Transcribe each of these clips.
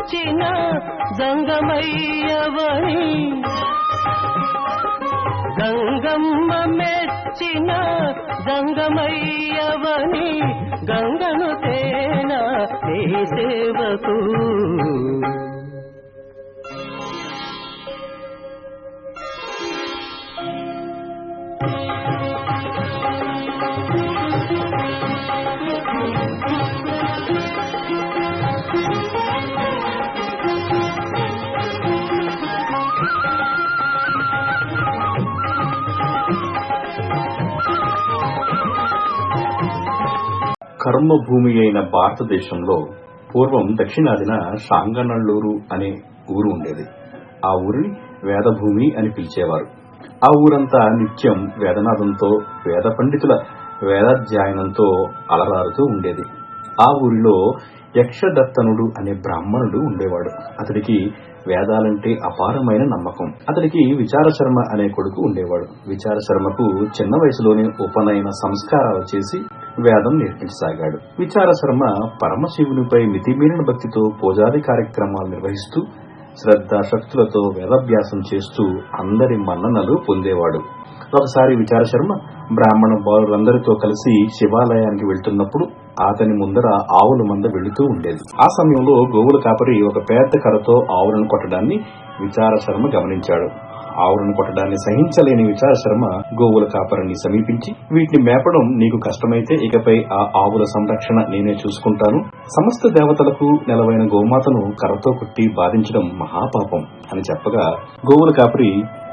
మెచ్చిన గంగమయ్యవని. గంగమ్మ మెచ్చిన గంగమయ్యవని గంగను తేన నీ సేవకు. కర్మభూమి అయిన భారతదేశంలో పూర్వం దక్షిణాదిన సాంగనల్లూరు అనే ఊరు ఉండేది. ఆ ఊరిని వేదభూమి అని పిలిచేవారు. ఆ ఊరంతా నిత్యం వేదనాదంతో వేద పండితుల వేదాధ్యయనంతో అలరారుతూ ఉండేది. ఆ ఊరిలో యక్షదత్తనుడు అనే బ్రాహ్మణుడు ఉండేవాడు. అతడికి వేదాలంటే అపారమైన నమ్మకం. అతడికి విచారశర్మ అనే కొడుకు ఉండేవాడు. విచారశర్మకు చిన్న వయసులోనే ఉపనయన సంస్కారాలు చేసి వేదం నేర్పించసాగాడు. విచారశర్మ పరమశివునిపై మితిమీరిన భక్తితో పూజాది కార్యక్రమాలు నిర్వహిస్తూ శ్రద్ధాశక్తులతో వేదాభ్యాసం చేస్తూ అందరి మన్ననలు పొందేవాడు. ఒకసారి విచారశర్మ బ్రాహ్మణ బాలురందరితో కలిసి శివాలయానికి వెళ్తున్నప్పుడు అతని ముందర ఆవుల మంద వెళుతూ ఉండేది. ఆ సమయంలో గోవుల కాపరి ఒక పెద్ద కర్రతో ఆవులను కొట్టడాన్ని విచార శర్మ గమనించాడు. ఆవులను కొట్టడాన్ని సహించలేని విచార శర్మ గోవుల కాపరిని సమీపించి వీటిని మేపడం నీకు కష్టమైతే ఇకపై ఆ ఆవుల సంరక్షణ నేనే చూసుకుంటాను. సమస్త దేవతలకు నెలవైన గోమాతను కర్రతో కొట్టి బాధించడం మహాపాపం అని చెప్పగా గోవుల కాపరి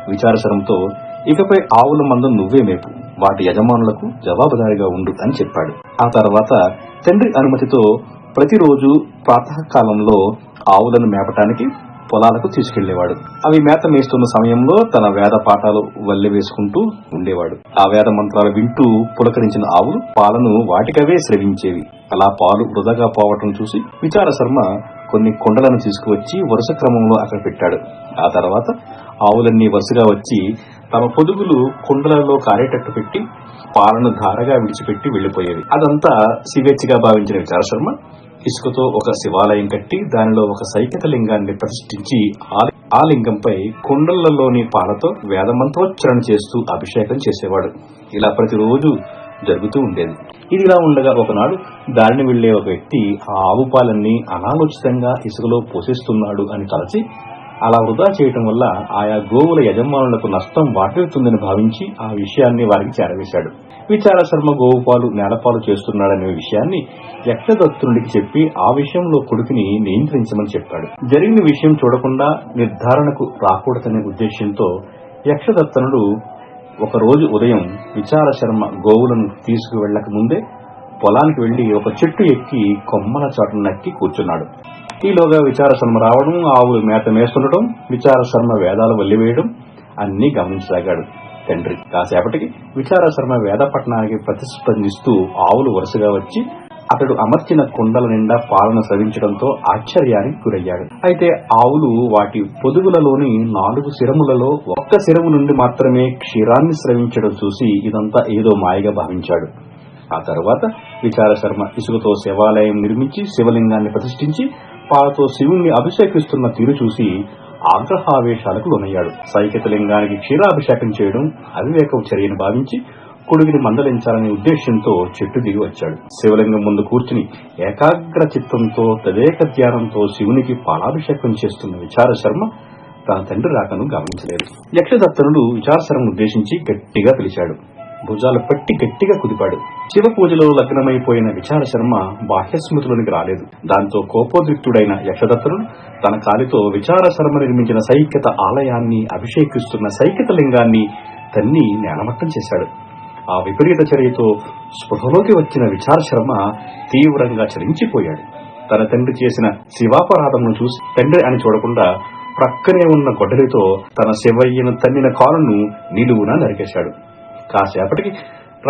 విచార శర్మతో ఇకపై ఆవుల మందం నువ్వే మేపు. వాటి యజమానులకు జవాబుదారిగా ఉండు అని చెప్పాడు. ఆ తర్వాత తండ్రి అనుమతితో ప్రతిరోజు ప్రాతకాలంలో ఆవులను మేపటానికి పొలాలకు తీసుకెళ్ళేవాడు. అవి మేత మేస్తున్న సమయంలో తన వేద పాఠాలు వల్లె వేసుకుంటూ ఉండేవాడు. ఆ వేద మంత్రాలు వింటూ పులకరించిన ఆవులు పాలను వాటికవే స్రవించేవి. అలా పాలు వృధాగా పోవటం చూసి విచార శర్మ కొన్ని కొండలను తీసుకువచ్చి వరుస క్రమంలో అక్కడ పెట్టాడు. ఆ తర్వాత ఆవులన్నీ వరుసగా వచ్చి తమ పొదుగులు కుండలలో కారేటట్టు పెట్టి పాలను ధారగా విడిచిపెట్టి వెళ్ళిపోయేవి అదంతా సివేచ్ఛగా భావించిన విచారశర్మ ఇసుకతో ఒక శివాలయం కట్టి దానిలో ఒక సైకిత లింగాన్ని ప్రతిష్ఠించి ఆ- ఆ లింగంపై కుండలలోని పాలతో వేదమంత్రోచ్చరణ చేస్తూ అభిషేకం చేసేవాడు. ఇలా ప్రతిరోజు జరుగుతూ ఉండేది. ఇది ఇలా ఉండగా ఒకనాడు దారిని వెళ్ళే ఒక వ్యక్తి ఆ ఆవు పాలన్నీ అనాలోచితంగా ఇసుకలో పోషిస్తున్నాడు అని తలచి అలా వృధా చేయటం వల్ల ఆయా గోవుల యజమానులకు నష్టం వాటిల్తుందని భావించి ఆ విషయాన్ని వారికి చేరవేశాడు. విచార శర్మ నేలపాలు చేస్తున్నాడనే విషయాన్ని యక్షదత్తునికి చెప్పి ఆ విషయంలో కొడుకుని నియంత్రించమని చెప్పాడు. జరిగిన విషయం చూడకుండా నిర్ధారణకు రాకూడదనే ఉద్దేశంతో యక్షదత్తనుడు ఒక రోజు ఉదయం విచార శర్మ గోవులను తీసుకువెళ్ళక ముందే పొలానికి వెళ్ళి ఒక చెట్టు ఎక్కి కొమ్మల చాటు నక్కి కూర్చున్నాడు. ఈలోగా విచార శర్మ రావడం ఆవులు మేత మేస్తుండటం విచార శర్మ వేదాలు వల్లివేయడం అన్నీ గమనించసాగాడు తండ్రి కాసేపటికి విచార శర్మ వేద పట్టణానికి ప్రతిస్పందిస్తూ ఆవులు వరుసగా వచ్చి అతడు అమర్చిన కుండల నిండా పాలన స్రవించడంతో ఆశ్చర్యానికి గురయ్యాడు. అయితే ఆవులు వాటి పొదుగులలోని నాలుగు శిరములలో ఒక్క శిరము నుండి మాత్రమే క్షీరాన్ని స్రవించడం చూసి ఇదంతా ఏదో మాయగా భావించాడు. ఆ తరువాత విచార శర్మ ఇసుకతో శివాలయం నిర్మించి శివలింగాన్ని ప్రతిష్ఠించి పాలతో శివుణ్ణి అభిషేకిస్తున్న తీరు చూసి ఆగ్రహావేశాలకు లోనయ్యాడు. సైకిత లింగానికి క్షీరాభిషేకం చేయడం అవివేకం చర్యను భావించి కొడుకుని మందలించాలనే ఉద్దేశంతో చెట్టు దిగి వచ్చాడు. శివలింగం ముందు కూర్చుని ఏకాగ్ర చిత్తంతో తదేక ధ్యానంతో శివునికి పాలాభిషేకం చేస్తున్న విచార శర్మ తన తండ్రి రాకను గమనించలేదు. యక్షదత్తనుడు విచారశర్మను ఉద్దేశించి గట్టిగా పిలిచాడు. భుజాలు పట్టి గట్టిగా కుదిపాడు. శివ పూజలో లగ్నమైపోయిన విచార శర్మ బాహ్యస్మృతిలోనికి రాలేదు. దాంతో కోపోద్రిక్తుడైన యక్షదత్తుడు తన కాలితో విచార శర్మ నిర్మించిన సైక్యత ఆలయాన్ని అభిషేకిస్తున్న సైక్యత లింగాన్ని తన్ని నేలమట్టం చేశాడు. ఆ విపరీత చర్యతో స్పృహలోకి వచ్చిన విచార శర్మ తీవ్రంగా చలించిపోయాడు. తన తండ్రి చేసిన శివాపరాధమును చూసి తండ్రి అని చూడకుండా ప్రక్కనే ఉన్న గొడ్డలితో తన శివయ్యను తన్నిన కాలును నిలువున నరికేశాడు. కాసేపటికి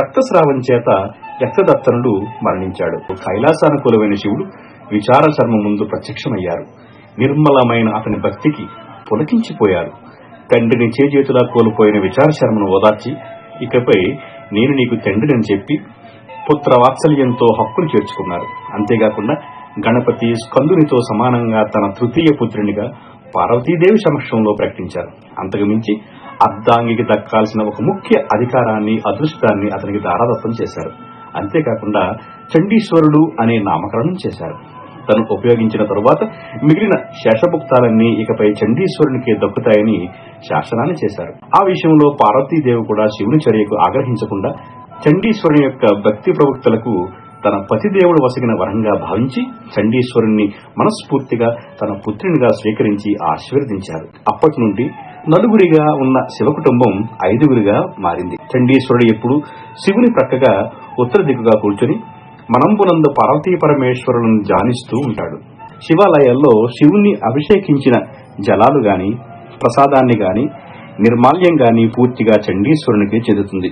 రక్తస్రావం చేత యక్షదత్తనుడు మరణించాడు. కైలాసానుకూలమైన శివుడు విచార శర్మ ముందు ప్రత్యక్షమయ్యారు. నిర్మలమైన అతని భక్తికి పులకించిపోయారు. తండ్రిని చేజేతులా కోల్పోయిన విచార శర్మను ఓదార్చి ఇకపై నేను నీకు తండ్రిని చెప్పి పుత్ర వాత్సల్యంతో హక్కును చేర్చుకున్నారు. అంతేకాకుండా గణపతి స్కందునితో సమానంగా తన తృతీయ పుత్రునిగా పార్వతీదేవి సమక్షంలో ప్రకటించారు. అంతకుమించి అర్ధాంగికి దక్కాల్సిన ఒక ముఖ్య అధికారాన్ని అదృష్టాన్ని అతనికి దారాదత్తం చేశారు. అంతేకాకుండా చండీశ్వరుడు అనే నామకరణం చేశారు. తను ఉపయోగించిన తరువాత మిగిలిన శేషభుక్తాలన్నీ ఇకపై చండీశ్వరునికి దక్కుతాయని శాసనాన్ని చేశారు. ఆ విషయంలో పార్వతీదేవి కూడా శివుని చర్యకు ఆగ్రహించకుండా చండీశ్వరుని యొక్క భక్తి ప్రవక్తలకు తన పతిదేవుడు వసగిన వరంగా భావించి చండీశ్వరుణ్ణి మనస్ఫూర్తిగా తన పుత్రునిగా స్వీకరించి ఆశీర్వదించారు. అప్పటి నుండి నలుగురిగా ఉన్న శివ కుటుంబం ఐదుగురిగా మారింది. చండీశ్వరుడు ఎప్పుడు శివుని ప్రక్కగా ఉత్తర దిక్కుగా కూర్చొని మనంబునందు పార్వతీ పరమేశ్వరులను ధ్యానిస్తూ ఉంటాడు. శివాలయాల్లో శివుణ్ణి అభిషేకించిన జలాలు గాని ప్రసాదాన్ని గాని నిర్మాల్యం గాని పూర్తిగా చండీశ్వరునికి చెందుతుంది.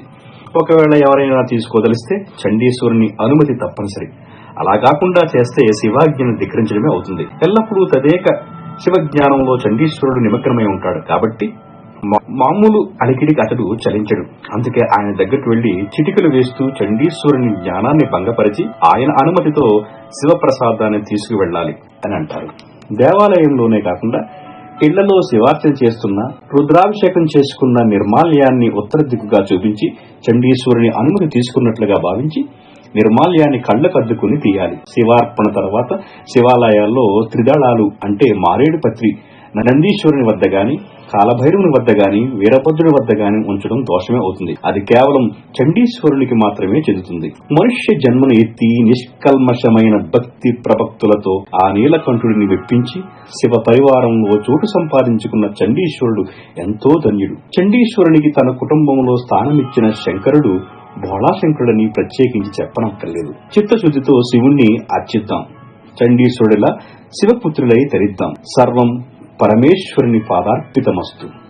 ఒకవేళ ఎవరైనా తీసుకోదలిస్తే చండీశ్వరుని అనుమతి తప్పనిసరి. అలా కాకుండా చేస్తే శివాజ్ఞను ధిక్కరించడమే అవుతుంది. ఎల్లప్పుడూ తదేక శివజ్ఞానంలో చండీశ్వరుడు నిమగ్నమై ఉంటాడు కాబట్టి మా- మామూలు అలికిడికి అతడు చలించడు. అందుకే ఆయన దగ్గరకు వెళ్ళి చిటికలు వేస్తూ చండీశ్వరుని జ్ఞానాన్ని భంగపరిచి ఆయన అనుమతితో శివప్రసాదాన్ని తీసుకువెళ్ళాలి అని అంటారు. దేవాలయంలోనే కాకుండా ఇళ్ళలో శివార్చన చేస్తున్న రుద్రాభిషేకం చేసుకున్న నిర్మాల్యాన్ని ఉత్తర దిక్కుగా చూపించి చండీశ్వరుని అనుమతి తీసుకున్నట్లుగా భావించి నిర్మాల్యాన్ని కళ్ళకద్దుకుని తీయాలి. శివార్పణ తర్వాత శివాలయాల్లో త్రిదళాలు అంటే మారేడు పత్రి నందీశ్వరుని వద్ద గాని కాలభైరవుని వద్ద గాని వీరభద్రుని వద్ద గాని ఉంచడం దోషమే అవుతుంది. అది కేవలం చండీశ్వరునికి మాత్రమే చెందుతుంది. మనుష్య జన్మను ఎత్తి నిష్కల్మషమైన భక్తి ప్రభక్తులతో ఆ నీలకంఠుడిని వెప్పించి శివ పరివారంలో చోటు సంపాదించుకున్న చండీశ్వరుడు ఎంతో ధన్యుడు. చండీశ్వరునికి తన కుటుంబంలో స్థానమిచ్చిన శంకరుడు భోళాశంకరుడని ప్రత్యేకించి చెప్పనక్కర్లేదు. చిత్తశుద్ధితో శివుణ్ణి అర్చిద్దాం. చండీశ్వరుడిలా శివపుత్రులై తరిద్దాం సర్వం పరమేశ్వరుని పాదార్పితమస్తు.